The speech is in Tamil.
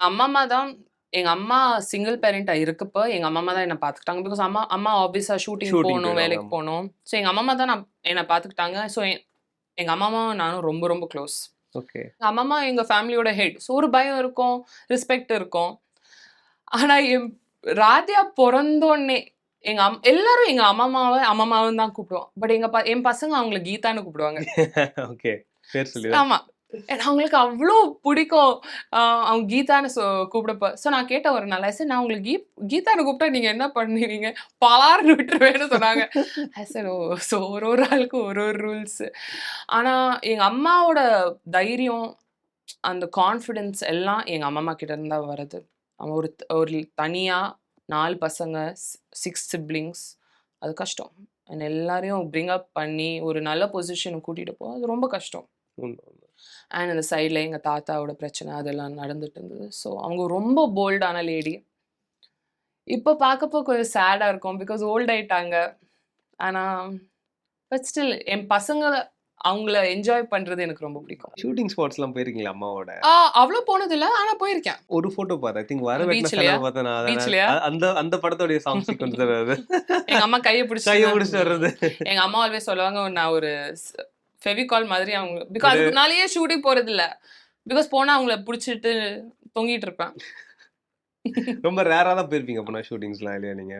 அம்மா அம்மா தான் எங்க அம்மா சிங்கிள் பேரண்டா இருக்கப்ப எங்க அம்மா அம்மா தான் என்ன பாத்துக்கிட்டாங்க. பிகாஸ் அம்மா அம்மா ஆப்வியஸா ஷூட்டிங் போகணும் வேலைக்கு. போகணும். ஸோ எங்க அம்மா அம்மா தான் நான் என்னை பாத்துக்கிட்டாங்க. ஸோ எங்க அம்மா அம்மா நானும் ரொம்ப ரொம்ப க்ளோஸ் ஓகே அம்மா அம்மா எங்க ஃபேமிலியோட ஹெட் ஸோ ஒரு பயம் இருக்கும் ரெஸ்பெக்ட் இருக்கும். ஆனா என் ராதியா பிறந்தோடனே எங்க அம் எல்லாரும் எங்க அம்மா அம்மாவை அம்மா அம்மாவும் தான் கூப்பிடுவோம். பட் எங்க என் பசங்க அவங்கள கீதான்னு கூப்பிடுவாங்க. ஓகே பேர் சொல்லி ஆமா. அவங்களுக்கு அவ்வளோ பிடிக்கும். அவங்க கீதான்னு சொ கூப்பிடப்ப. ஸோ நான் கேட்ட ஒரு நல்ல சார் நான் உங்களுக்கு கீ கீதான்னு கூப்பிட்டா நீங்க என்ன பண்ணுவீங்க? பலார்னு விட்டுருவேன்னு சொன்னாங்க. சார் ஓ ஸோ ஒரு ஒரு ஆளுக்கு ஒரு ஒரு ரூல்ஸ் ஆனா எங்க அம்மாவோட தைரியம் அந்த கான்ஃபிடென்ஸ் எல்லாம் எங்க அம்மா கிட்ட இருந்தா வருது அவன் ஒரு ஒரு தனியா நாலு பசங்க சிக்ஸ் சிப்ளிங்ஸ் அது கஷ்டம். எல்லாரையும் பிரிங் அப் பண்ணி ஒரு நல்ல பொசிஷனுக்கு கூட்டிகிட்டு போ அது ரொம்ப கஷ்டம். அண்ட் அந்த சைடில் எங்கள் தாத்தாவோட பிரச்சனை அதெல்லாம் நடந்துட்டு இருந்தது. ஸோ அவங்க ரொம்ப போல்டான லேடி இப்போ பார்க்கப்போ கொஞ்சம் சேடாக இருக்கும். பிகாஸ் ஓல்ட் ஆயிட்டாங்க. ஆனால் பட் ஸ்டில் என் பசங்க அவங்கள என்ஜாய் பண்ணுறது எனக்கு ரொம்ப பிடிக்கும். ஷூட்டிங் ஸ்பாட்ஸ்லாம் போயிருக்கீங்களா அம்மாவோட? ஆ அவ்வளோ போனதில்ல. ஆனால் போயிருக்கேன். ஒரு போட்டோ பார்த்தேன் ஐ திங்க் வர பார்த்தேன் அந்த அந்த படத்தோடைய சாங் சீக்வன்ஸ் அது. எங்கள் அம்மா கையை பிடிச்சி கையை பிடிச்சிட்டு வர்றது. எங்கள் அம்மா ஆல்வேஸ் சொல்லுவாங்க நான் ஒரு ஃபெவிகால் மாதிரி அவங்க பிகாஸ் அதுக்குனாலேயே ஷூட்டிங் போகிறது இல்லை பிகாஸ் போனால் அவங்கள பிடிச்சிட்டு தொங்கிட்டு இருப்பேன். ரொம்ப ரேரா தான் போயிருப்பீங்க அப்போ ஷூட்டிங்ஸ்லாம் இல்லையா நீங்க?